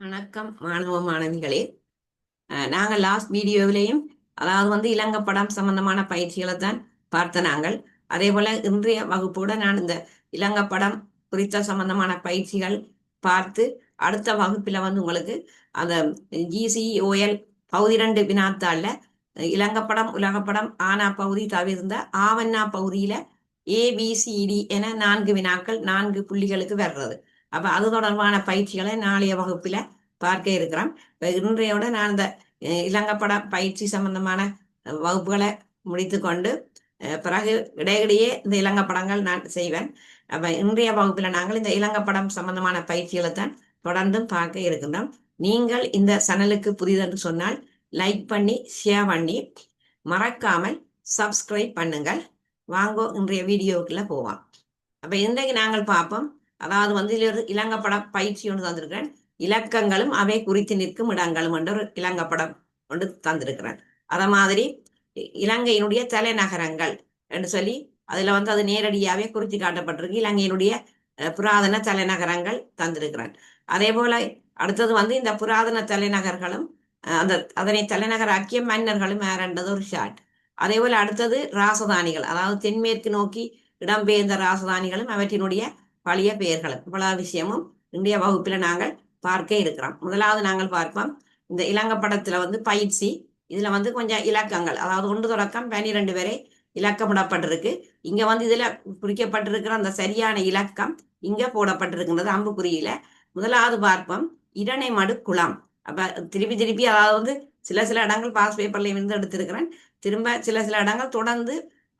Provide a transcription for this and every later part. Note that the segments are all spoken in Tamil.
வணக்கம் மாணவ மாணவிகளே. நாங்கள் லாஸ்ட் வீடியோவிலையும் அதாவது வந்து இலங்கை படம் சம்பந்தமான பயிற்சிகளை தான் பார்த்த நாங்கள். அதே போல இன்றைய வகுப்போட நான் இந்த இலங்கை படம் குறித்த சம்பந்தமான பயிற்சிகள் பார்த்து அடுத்த வகுப்பில் வந்து உங்களுக்கு அந்த ஜிசிஓஎல் பகுதி ரெண்டு வினாத்தாளில் இலங்கை படம் உலகப்படம் ஆனா பகுதி தவிர்ந்த ஆவண்ணா பகுதியில ஏபிசிடி என நான்கு வினாக்கள் நான்கு புள்ளிகளுக்கு வர்றது. அப்ப அது தொடர்பான பயிற்சிகளை நாளைய வகுப்பில பார்க்க இருக்கிறோம். இன்றையோட நான் இந்த இலங்கப்பட பயிற்சி சம்பந்தமான வகுப்புகளை முடித்து கொண்டு பிறகு இடையிடையே இந்த இலங்கை படங்கள் நான் செய்வேன். அப்ப இன்றைய வகுப்பில் நாங்கள் இந்த இலங்கை படம் சம்பந்தமான பயிற்சிகளை தான் தொடர்ந்தும் பார்க்க இருக்கின்றோம். நீங்கள் இந்த சேனலுக்கு புதிதென்று சொன்னால் லைக் பண்ணி ஷேர் பண்ணி மறக்காமல் சப்ஸ்கிரைப் பண்ணுங்கள். வாங்கோ இன்றைய வீடியோக்குள்ள போவோம் அப்ப இன்றைக்கு நாங்கள் பார்ப்போம் அதாவது வந்து இதுல ஒரு பயிற்சி ஒன்று தந்திருக்கிறேன். இலக்கங்களும் அவை குறித்து நிற்கும் இடங்களும் என்ற ஒரு இலங்கப்படம் ஒன்று தந்திருக்கிறேன். அத மாதிரி இ- இலங்கையினுடைய தலைநகரங்கள் என்று சொல்லி அதுல வந்து அது நேரடியாவே குறித்து காட்டப்பட்டிருக்கு. இலங்கையினுடைய புராதன தலைநகரங்கள் தந்திருக்கிறேன். அதே போல அடுத்தது வந்து இந்த புராதன தலைநகர்களும் அந்த அதனை தலைநகராக்கிய மன்னர்களும் வேறன்றது ஒரு ஷாட் அதே போல அடுத்தது ராசதானிகள் அதாவது தென்மேற்கு நோக்கி இடம்பெயர்ந்த ராசதானிகளும் அவற்றினுடைய பழைய பெயர்களும் இவ்வளவு விஷயமும் இன்றைய வகுப்பில் நாங்கள் பார்க்க இருக்கிறோம். முதலாவது நாங்கள் பார்ப்போம். இந்த இலங்கை படத்துல வந்து பயிற்சி இதுல வந்து கொஞ்சம் இலக்கங்கள் அதாவது ஒன்று தொடக்கம் பனிரெண்டு வரை இலக்கமிடப்பட்டிருக்கு இங்க வந்து இதுல குறிக்கப்பட்டிருக்கிற அந்த சரியான இலக்கம் இங்க போடப்பட்டிருக்கின்றது அம்புக்குறியில. முதலாவது பார்ப்போம். இரணை மடு குளம். அப்ப திருப்பி திருப்பி அதாவது வந்து சில சில இடங்கள் பாஸ் பேப்பர்ல இருந்து எடுத்திருக்கிறேன். திரும்ப சில சில இடங்கள் தொடர்ந்து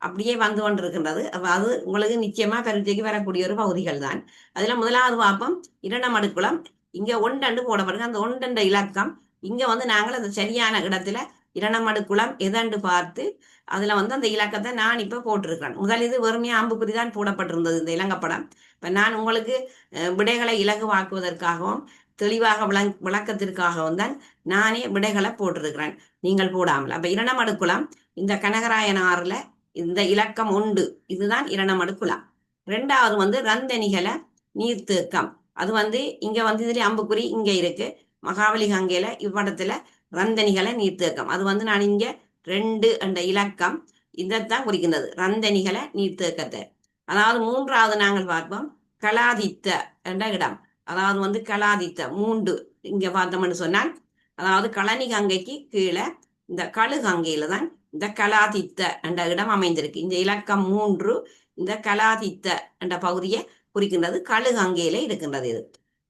அப்படியே வந்து கொண்டிருக்கின்றது. அது உங்களுக்கு நிச்சயமா பரீட்சைக்கு வரக்கூடிய ஒரு பகுதிகள் தான் அதுல முதலாவது பார்ப்போம் இரண்டாம் அடுக்குளம். இங்க ஒன்றண்டு போடப்படுங்க அந்த ஒன்றண்ட இலக்கம். இங்க வந்து நாங்கள் அந்த சரியான இடத்துல இரண்டாம் அடுக்குளம் எதண்டு பார்த்து அதுல வந்து அந்த இலக்கத்தை நான் இப்ப போட்டிருக்கிறேன். முதல் இது வெறுமையா அம்புக்குறி தான் போடப்பட்டிருந்தது இந்த இலங்கப்படம். இப்ப நான் உங்களுக்கு விடைகளை இலகுவாக்குவதற்காகவும் தெளிவாக விளங் விளக்கத்திற்காகவும் தான் நானே விடைகளை போட்டிருக்கிறேன். நீங்கள் போடாமல். அப்ப இரண்டாம் அடுக்குளம் இந்த கனகராயன் ஆறுல இந்த இலக்கம் உண்டு. இதுதான் இரண்டாம் அடுக்குளம் ரெண்டாவது வந்து ரந்தனிகளை நீர்த்தேக்கம். அது வந்து இங்க வந்து இதுல அம்புக்குறி இங்க இருக்கு. மகாபலி கங்கையில இவ்வடத்துல ரந்தனிகளை நீர்த்தேக்கம். அது வந்து நான் இங்க ரெண்டு என்ற இலக்கம். இதைத்தான் குறிக்கின்றது. ரந்தனிகளை நீர்த்தேக்கத்தை. அதாவது மூன்றாவது நாங்கள் பார்ப்போம். கலாதித்த என்ற இடம். அதாவது வந்து கலாதித்த மூன்று இங்க பார்த்தோம்னு சொன்னால். அதாவது கழனி கங்கைக்கு கீழே இந்த கழுகங்கையில தான் இந்த கலாதித்த என்ற இடம் அமைந்திருக்கு. இந்த இலக்கம் மூன்று இந்த கலாதித்த என்ற பகுதியை குறிக்கின்றது. கழுகங்கையில இருக்கின்றது இது.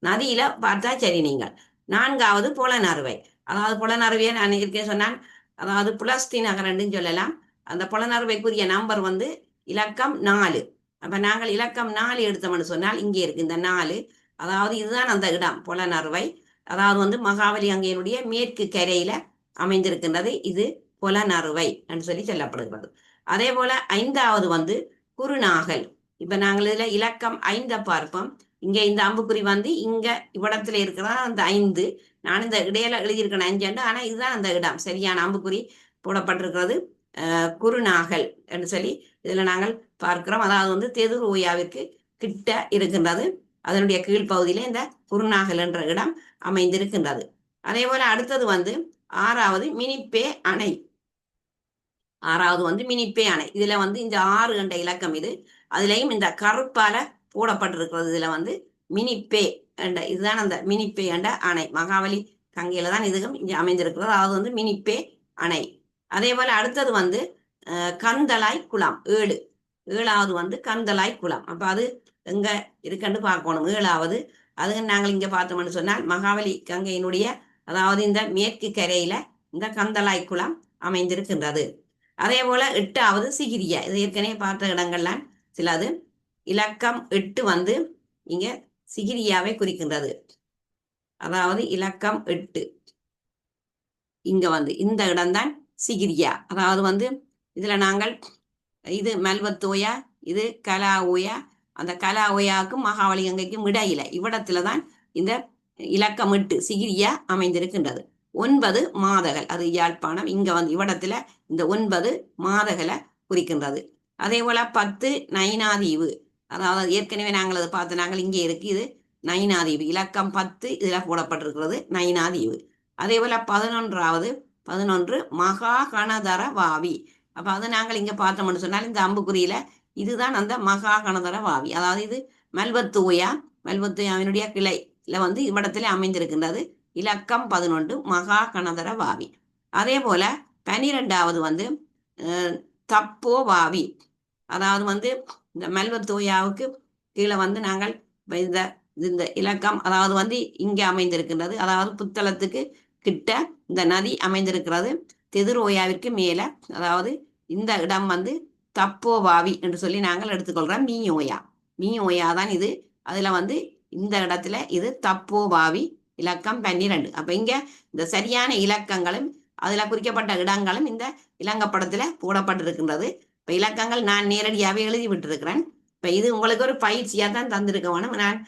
நதியில பார்த்தா சரி நீங்கள் நான்காவது புலனறுவை. அதாவது புலனறுவையை நான் இருக்கேன் சொன்னான்? அதாவது புலஸ்தி நகரண்டுன்னு சொல்லலாம். அந்த புலனறுவைக்குரிய நம்பர் வந்து இலக்கம் நாலு. அப்ப நாங்கள் இலக்கம் நாலு எடுத்தோம்னு சொன்னால் இங்கே இருக்கு இந்த நாலு. அதாவது இதுதான் அந்த இடம் புலனறுவை. அதாவது வந்து மகாபலி அங்கையினுடைய மேற்கு கரையில அமைந்திருக்கின்றது இது. புலனறுவை என்று சொல்லி சொல்லப்படுகிறது. அதே போல ஐந்தாவது வந்து குருநாகல் இப்ப நாங்கள் இதுல இலக்கம் ஐந்த பார்ப்போம். இங்க இந்த அம்புக்குறி வந்து இங்க இவ்விடத்துல இருக்கிறதா அந்த ஐந்து. நான் இந்த இடையில எழுதியிருக்கேன் அஞ்சுண்டு ஆனா இதுதான் அந்த இடம். சரியான அம்புக்குறி போடப்பட்டிருக்கிறது. குறுநாகல் குருநாகல் என்று சொல்லி இதுல நாங்கள் பார்க்கிறோம். அதாவது வந்து தெதுர் ஓயாவிற்கு கிட்ட இருக்கின்றது. அதனுடைய கீழ்ப்பகுதியில இந்த குருநாகல் என்ற இடம் அமைந்திருக்கின்றது. அதே போல அடுத்தது வந்து ஆறாவது மினிப்பே அணை. ஆறாவது வந்து மினிப்பே அணை. இதுல வந்து இந்த ஆறு என்ற இலக்கம் இது. அதுலயும் இந்த கருப்பால போடப்பட்டிருக்கிறது. இதுல வந்து மினிப்பே என்ற இதுதான் அந்த மினிப்பே என்ற அணை. மகாபலி கங்கையில தான் இதுவும் இங்கே அமைந்திருக்கிறது. அதாவது வந்து மினிப்பே அணை. அதே போல அடுத்தது வந்து கந்தலாய் கந்தளாய் குளம் ஏழு. ஏழாவது வந்து கந்தலாய் குளம். அப்ப அது எங்க இருக்குன்னு பார்க்கணும். ஏழாவது. அது நாங்கள் இங்க பார்த்தோம்னு சொன்னால் மகாபலி கங்கையினுடைய அதாவது இந்த மேற்கு கரையில இந்த கந்தளாய் குளம் அமைந்திருக்கின்றது. அதே போல எட்டாவது சிகிரியா. இது ஏற்கனவே பார்த்த இடங்கள்லாம் சிலது. இலக்கம் எட்டு வந்து இங்க சிகிரியாவை குறிக்கின்றது. அதாவது இலக்கம் எட்டு. இங்க வந்து இந்த இடம்தான் சிகிரியா. அதாவது வந்து இதுல நாங்கள் இது மல்வத்தோயா இது கலா ஓயா அந்த கலா ஓயாவுக்கும் மகாவலி கங்கைக்கும் இடையில இவ்விடத்துல தான் இந்த இலக்கம் எட்டு சிகிரியா அமைந்திருக்கின்றது. ஒன்பது மாதகள். அது யாழ்ப்பாணம். இங்க வந்து இவ்விடத்துல இந்த ஒன்பது மாதகளை குறிக்கின்றது. அதே போல பத்து நைனாதீவு. அதாவது ஏற்கனவே நாங்கள் அதை பார்த்து நாங்கள் இங்கே இருக்கு. இது நயினாதீவு இலக்கம் பத்து இதில் போடப்பட்டிருக்கிறது நயினாதீவு அதே போல பதினொன்றாவது பதினொன்று மகா கணதர வாவி. அப்ப அதை நாங்கள் இங்க பார்த்தோம்னு சொன்னால் இந்த அம்புக்குறியில இதுதான் அந்த மகா கணதர வாவி. அதாவது இது மல்வத்தூயா மல்வத்தூயாவினுடைய கிளையில வந்து இவ்விடத்துல அமைந்திருக்கின்றது. இலக்கம் பதினொன்று மகா கணதர வாவி. அதே போல பனிரெண்டாவது வந்து தப்போ வாவி. அதாவது வந்து இந்த மெல்வத்தோயாவுக்கு கீழே வந்து நாங்கள் இந்த இந்த இலக்கம் அதாவது வந்து இங்கே அமைந்திருக்கின்றது. அதாவது புத்தளத்துக்கு கிட்ட இந்த நதி அமைந்திருக்கிறது. தெதிரோயாவிற்கு மேலே அதாவது இந்த இடம் வந்து தப்போ வாவி என்று சொல்லி நாங்கள் எடுத்துக்கொள்கிறோம். மீயோயா. மீயோயா தான் இது. அதில் வந்து இந்த இடத்துல இது தப்போ வாவி இலக்கம் பன்னிரண்டு. அப்போ இங்கே இந்த சரியான இலக்கங்களும் அதில் குறிக்கப்பட்ட இடங்களும் இந்த இலங்கப்படத்தில் போடப்பட்டிருக்கின்றது. இப்போ இலக்கங்கள் நான் நேரடியாகவே எழுதி விட்டிருக்கிறேன் இப்போ இது உங்களுக்கு ஒரு பயிற்சியாக தான் தந்திருக்க வேணும் நான்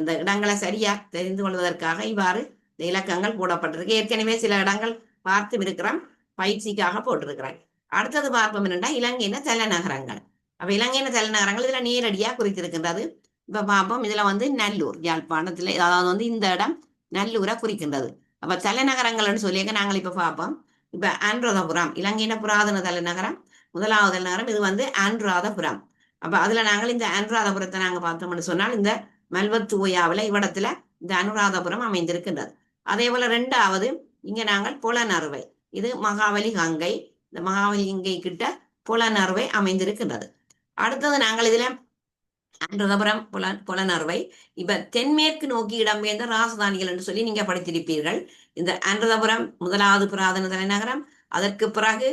இந்த இடங்களை சரியாக தெரிந்து கொள்வதற்காக இவ்வாறு இந்த இலக்கங்கள் போடப்பட்டிருக்கு. ஏற்கனவே சில இடங்கள் பார்த்து இருக்கிறோம். பயிற்சிக்காக போட்டிருக்கிறேன். அடுத்தது பார்ப்போம் என்னென்னா இலங்கையின தலைநகரங்கள். அப்ப இலங்கையின தலைநகரங்கள் இதுல நேரடியா குறித்திருக்கின்றது. இப்ப பார்ப்போம். இதுல வந்து நல்லூர் யாழ்ப்பாணத்துல அதாவது வந்து இந்த இடம் நல்லூரை குறிக்கின்றது. அப்ப தலைநகரங்கள்னு சொல்லியிருக்க நாங்கள் இப்ப பார்ப்போம் இப்ப அனுராதபுரம் இலங்கையின புராதன தலைநகரம் முதலாவது நகரம் இது வந்து அனுராதபுரம். அப்ப அதுல நாங்கள் இந்த அனுராதபுரத்தை நாங்க பார்த்தோம்னு சொன்னால் இந்த மல்வத்துவையாவில் இவ்விடத்துல இந்த அனுராதபுரம் அமைந்திருக்கின்றது. அதே போல ரெண்டாவது இங்க நாங்கள் புலனறுவை. இது மகாவலி கங்கை இந்த மகாவலி கங்கை கிட்ட புலனறுவை அமைந்திருக்கின்றது. அடுத்தது நாங்கள் இதுல அனுராதபுரம் புல புலனறுவை. இப்ப தென்மேற்கு நோக்கி இடம்பெயர்ந்த ராசதானிகள் என்று சொல்லி நீங்க படித்திருப்பீர்கள். இந்த அன்றதபுரம் முதலாவது புராதன தலைநகரம் அதற்கு பிறகு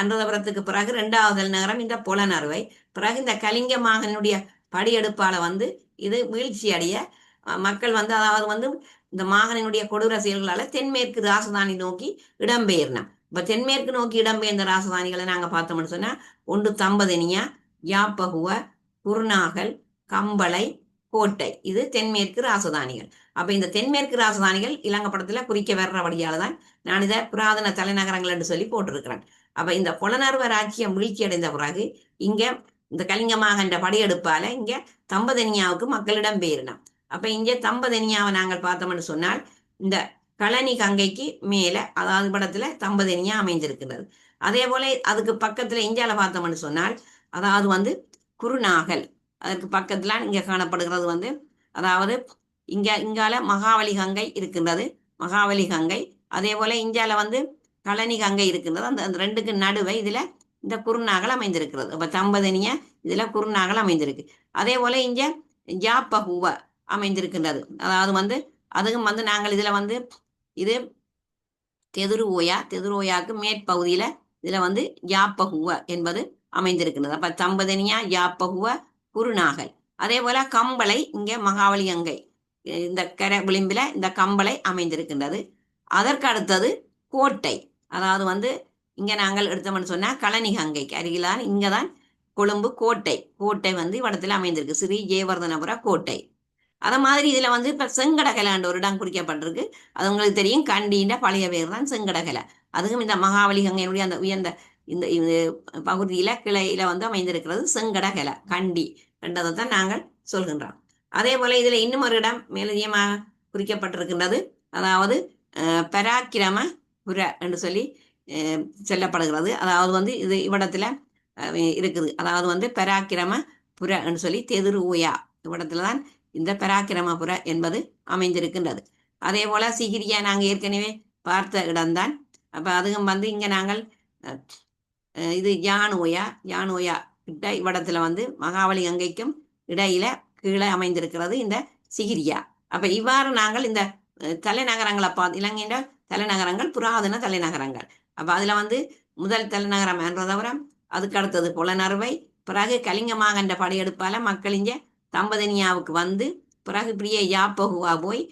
அன்றதபுரத்துக்கு பிறகு இரண்டாவது தலைநகரம் இந்த புலனறுவை. பிறகு இந்த கலிங்க மாகனுடைய படியெடுப்பால வந்து இது வீழ்ச்சி அடைய மக்கள் வந்து அதாவது வந்து இந்த மாகனினுடைய கொடூர செயல்களால தென்மேற்கு ராசதானி நோக்கி இடம்பெயர்னா இப்ப தென்மேற்கு நோக்கி இடம்பெயர்ந்த ராசதானிகளை நாங்க பார்த்தோம்னு சொன்னா ஒன்று தம்பதனியா யாப்பகுவ குருநாகல் கம்பளை கோட்டை. இது தென்மேற்கு ராசதானிகள். அப்ப இந்த தென்மேற்கு ராசதானிகள் இலங்கப்படத்துல குறிக்க வர்றபடியால தான் நான் இதை புராதன தலைநகரங்கள் என்று சொல்லி போட்டிருக்கிறேன். அப்ப இந்த புலனர்வ ராஜ்யம் வீழ்ச்சி அடைந்த பிறகு இங்க இந்த கலிங்கமாக என்ற படையெடுப்பால இங்க தம்பதனியாவுக்கு மக்களிடம் பெயரினோம் அப்ப இங்க தம்பதனியாவை நாங்கள் பார்த்தோம்னு சொன்னால் இந்த கழனி கங்கைக்கு மேல அதாவது படத்துல தம்பதனியா அமைஞ்சிருக்கிறது அதே போல அதுக்கு பக்கத்துல இந்தியாவில் பார்த்தோம்னு சொன்னால் அதாவது வந்து குருநாகல். அதற்கு பக்கத்துல இங்க காணப்படுகிறது வந்து அதாவது இங்க இங்கால மகாவலி கங்கை இருக்கின்றது. மகாவலி கங்கை. அதே போல இந்தியால வந்து கழனி கங்கை இருக்கின்றது. அந்த அந்த ரெண்டுக்கு நடுவே இதுல இந்த குருநாகல் அமைந்திருக்கிறது. அப்ப தம்பதனிய இதுல குருநாகல் அமைந்திருக்கு. அதே போல இங்க ஜாப்பகுவ அமைந்திருக்கின்றது. அதாவது வந்து அதுவும் வந்து நாங்கள் இதுல வந்து இது தெதுரு ஓயா தெதுரு ஓயாக்கு மேற்பகுதியில இதுல வந்து யாப்பகுவ என்பது அமைந்திருக்கின்றது. அப்ப தம்பதனியா யாப்பகுவ குருநாகல் அதே போல கம்பளை இங்கே மகாவலி கங்கை. இந்த கரை விளிம்பில இந்த கம்பளை அமைந்திருக்கின்றது. அதற்கு அடுத்தது கோட்டை. அதாவது வந்து இங்கே நாங்கள் எடுத்தோம்னு சொன்னால் கழனி கங்கைக்கு இங்கே தான் கொழும்பு கோட்டை. கோட்டை வந்து இவ்விடத்துல அமைந்திருக்கு. ஸ்ரீ ஜெயவர்தனபுர கோட்டை. அதை மாதிரி இதில் வந்து இப்போ செங்கடகலான்ற ஒரு இடம் குறிக்கப்பட்டிருக்கு. அது உங்களுக்கு தெரியும். கண்டின்ற பழைய பேர் தான் செங்கடகலை. அதுவும் இந்த மகாவலி கங்கையினுடைய அந்த உயர்ந்த இந்த இது பகுதியில கிளையில வந்து அமைந்திருக்கிறது செங்கடகலை கண்டி என்றதை தான் நாங்கள் சொல்கின்றோம். அதே போல இதுல இன்னும் ஒரு இடம் மேலதிகமாக குறிக்கப்பட்டிருக்கின்றது. அதாவது பராக்கிரம புர என்று சொல்லி சொல்லப்படுகிறது. அதாவது வந்து இது இவ்விடத்துல இருக்குது. அதாவது வந்து பராக்கிரம புர என்று சொல்லி தெதிர் ஊயா இவ்விடத்துல தான் இந்த பராக்கிரமபுர என்பது அமைந்திருக்கின்றது. அதே போல சிகிரியா நாங்கள் ஏற்கனவே பார்த்த இடம்தான். அப்ப அதுவும் வந்து இங்க நாங்கள் இது யானோயா யானோயா கிட்ட இவ்விடத்துல வந்து மகாவலி கங்கைக்கும் இடையில கீழே அமைந்திருக்கிறது இந்த சிகிரியா. அப்ப இவ்வாறு நாங்கள் இந்த தலைநகரங்களை பார்த்து இலங்கையின் தலைநகரங்கள் புராதன தலைநகரங்கள். அப்ப அதுல வந்து முதல் தலைநகரம் என்றதவரம் அதுக்கு அடுத்தது புலனறுவை பிறகு கலிங்கமாக படையெடுப்பால மக்களிஞ்ச தம்பதனியாவுக்கு வந்து பிறகு இப்படியே யாப்பகுவா போய்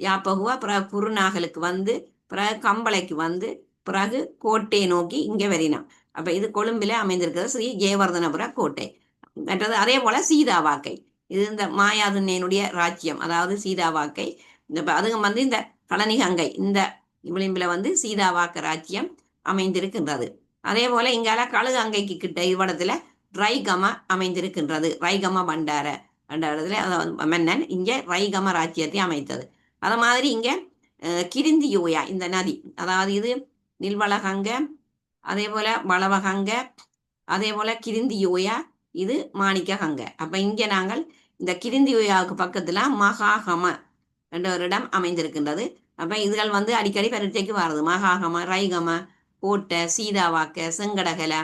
யாப்பகுவா பிறகு குருநாகலுக்கு வந்து பிறகு கம்பளைக்கு வந்து பிறகு கோட்டையை நோக்கி இங்கே வரினான் அப்ப இது கொழும்பிலே அமைந்திருக்கிறது ஸ்ரீ ஜெயவர்தனபுர கோட்டை. மற்றது அதே போல சீதாவாக்கை இது இந்த மாயாதுன்னையனுடைய ராஜ்யம். அதாவது சீதாவாக்கை இந்த ப- அதுவும் வந்து இந்த கழனிகங்கை இந்த விளிம்பில வந்து சீதாவாக்க ராஜ்யம் அமைந்திருக்கின்றது. அதே போல இங்கால கழுகங்கைக்கு கிட்ட இவ்வளத்துல ரைகம அமைந்திருக்கின்றது. ரைகம பண்டார பண்டாரத்துல மன்னன் இங்கே ரைகம ராஜ்யத்தை அமைத்தது. அது மாதிரி இங்கே கிரிந்தி யோயா இந்த நதி. அதாவது இது நில்வளகங்க அதே போல வளவகங்க அதே போல கிரிந்தியோயா இது மாணிக்க கங்க அப்ப இங்க நாங்கள் இந்த கிரிந்தி பக்கத்தில் பக்கத்துல மகாகம என்ற ஒரு இடம் அமைந்திருக்கின்றது. அப்ப இதுகள் வந்து அடிக்கடி பரீட்சைக்கு வருது மகாகம ரைகம கோட்டை சீதாவாக்க செங்கடகலை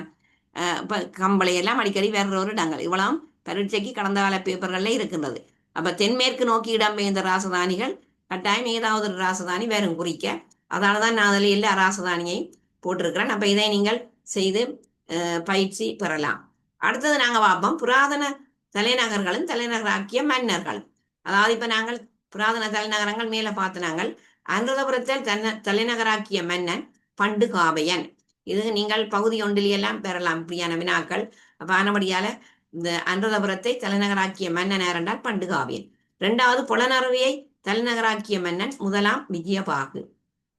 இப்போ இப்ப கம்பளை எல்லாம் அடிக்கடி வேற ஒரு இடங்கள். இவ்வளவும் பரீட்சைக்கு கடந்த கால பேப்பர்கள்ல இருக்கின்றது. அப்ப தென்மேற்கு நோக்கி இடம்பெயர்ந்த ராசதானிகள் கட்டாயம் ஏதாவது ஒரு ராசதானி வேறும் குறிக்க. அதனால தான் நான் அதில் எல்லா ராசதானியையும் போட்டிருக்கிறேன். அப்ப இதை நீங்கள் செய்து பயிற்சி பெறலாம். அடுத்தது நாங்க பார்ப்போம். புராதன தலைநகர்களும் தலைநகராக்கிய மன்னர்களும். அதாவது இப்ப நாங்கள் புராதன தலைநகரங்கள் மேல பார்த்து நாங்கள் அனுராதபுரத்தில் தன்ன தலைநகராக்கிய மன்னன் பண்டுகாவையன் இது நீங்கள் பகுதி ஒன்றிலெல்லாம் பெறலாம் இப்படியான வினாக்கள். அப்ப ஆனபடியால இந்த அனுராதபுரத்தை தலைநகராக்கிய மன்னன் யார் என்றால் பண்டுகாவியன் இரண்டாவது புலனறுவியை தலைநகராக்கிய மன்னன் முதலாம் விஜயபாகு.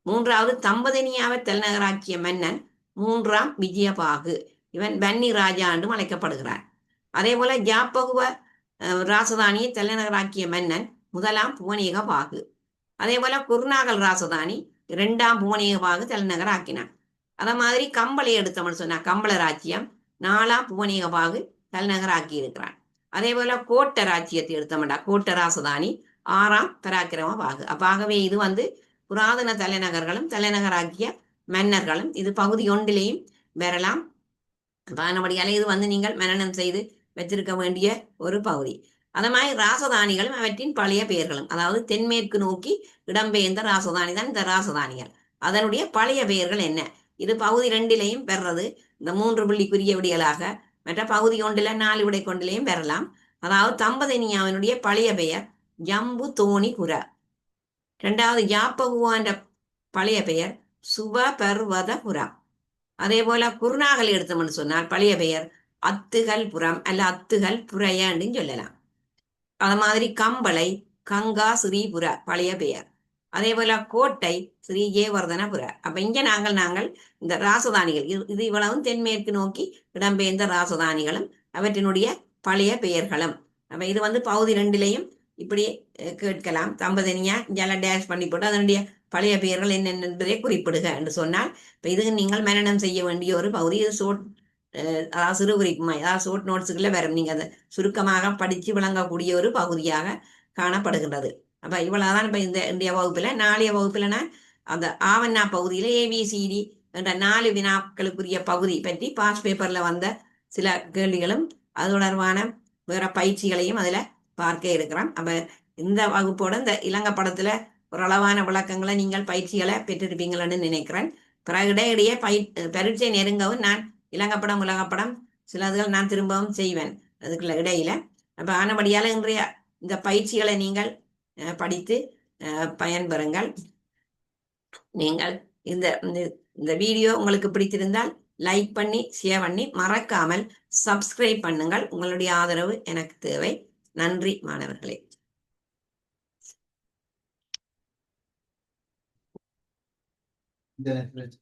மூன்றாவது தம்பதினியாவை தலைநகராக்கிய மன்னன் மூன்றாம் விஜயபாகு. இவன் பன்னி ராஜா என்றும் அழைக்கப்படுகிறார் அதே போல ஜாப்பகுவ ராசதானியை தலைநகராக்கிய மன்னன் முதலாம் புவனேக பாகு. அதே போல குருநாகல் ராசதானி இரண்டாம் புவனேக பாகு தலைநகர் ஆக்கினான் மாதிரி கம்பளை எடுத்தோம்னு சொன்னா கம்பள ராஜ்யம் நாலாம் புவனேக பாகு தலைநகர் ஆக்கி இருக்கிறான். அதே போல கோட்டை ராஜ்யத்தை எடுத்தோம்டா கோட்டை ராசதானி ஆறாம் பராக்கிரம பாகு. அப்பாகவே இது வந்து புராதன தலைநகர்களும் தலைநகராகிய மன்னர்களும் இது பகுதி ஒன்றிலேயும் வரலாம் பானபடியால இது வந்து நீங்கள் மனநம் செய்து வச்சிருக்க வேண்டிய ஒரு பகுதி. அது மாதிரி ராசதானிகளும் அவற்றின் பழைய பெயர்களும் அதாவது தென்மேற்கு நோக்கி இடம்பெயர்ந்த ராசதானி தான் இந்த ராசதானிகள். அதனுடைய பழைய பெயர்கள் என்ன? இது பகுதி ரெண்டிலையும் பெறது இந்த மூன்று புள்ளிக்குரிய விடியலாக மற்ற பகுதி ஒன்றில் நாலு விடை கொண்டிலையும் பெறலாம். அதாவது தம்பதினியாவினுடைய பழைய பெயர் ஜம்பு தோணி குர ரெண்டாவது யாப்பகுவான்ற பழைய பெயர் சுபபர்வதபுரம் அதே போல குருநாகல் எடுத்தோம்னு சொன்னால் பழைய பெயர் அத்துகள் புறம் அல்ல அத்துகள் புறையன்னு சொல்லலாம். அது மாதிரி கம்பளை கங்கா ஸ்ரீபுர பழைய பெயர். அதே போல கோட்டை ஸ்ரீ ஜெயவர்தனபுர அப்ப இங்க நாங்கள் நாங்கள் இந்த ராசதானிகள் இது- இது இவ்வளவும் தென்மேற்கு நோக்கி இடம்பெயர்ந்த ராசதானிகளும் அவற்றினுடைய பழைய பெயர்களும். அப்ப இது வந்து பகுதி ரெண்டிலையும் இப்படி கேட்கலாம். தம்பதனியா இங்கெல்லாம் டேஷ் பண்ணி போட்டு அதனுடைய பழைய பெயர்கள் என்னென்ன என்பதை குறிப்பிடுக என்று சொன்னால் இப்போ இது நீங்கள் மனனம் செய்ய வேண்டிய ஒரு பகுதி இது அதாவது சிறு குறிப்புமா அதாவது ஷோர்ட் நோட்ஸுக்குள்ள வரும். நீங்கள் அதை சுருக்கமாக படித்து விளங்கக்கூடிய ஒரு பகுதியாக காணப்படுகின்றது. அப்போ இவ்வளோதான் இப்போ இந்த இந்திய வகுப்பில். நாளைய வகுப்பில்னா அந்த ஆவண்ணா பகுதியில் ஏபிசிடி என்ற நாலு வினாக்களுக்குரிய பகுதி பற்றி பாஸ் பேப்பரில் வந்த சில கேள்விகளும் அது தொடர்பான வேற பயிற்சிகளையும் அதில் பார்க்க இருக்கிறோம் அப்ப இந்த வகுப்போட இந்த இலங்கை படத்துல ஓரளவான விளக்கங்களை நீங்கள் பயிற்சிகளை பெற்றிருப்பீங்களன்னு நினைக்கிறேன். பிறகு இடையிடையே பயி பரீட்சை நெருங்கவும் நான் இலங்கப்படம் உலகப்படம் சிலதுகள் நான் திரும்பவும் செய்வேன் அதுக்குள்ள இடையில. அப்ப ஆனபடியால இன்றைய இந்த பயிற்சிகளை நீங்கள் படித்து பயன்பெறுங்கள். நீங்கள் இந்த இந்த- இந்த வீடியோ உங்களுக்கு பிடித்திருந்தால் லைக் பண்ணி ஷேர் பண்ணி மறக்காமல் சப்ஸ்கிரைப் பண்ணுங்கள். உங்களுடைய ஆதரவு எனக்கு தேவை. நன்றி மாணவர்களே Internet.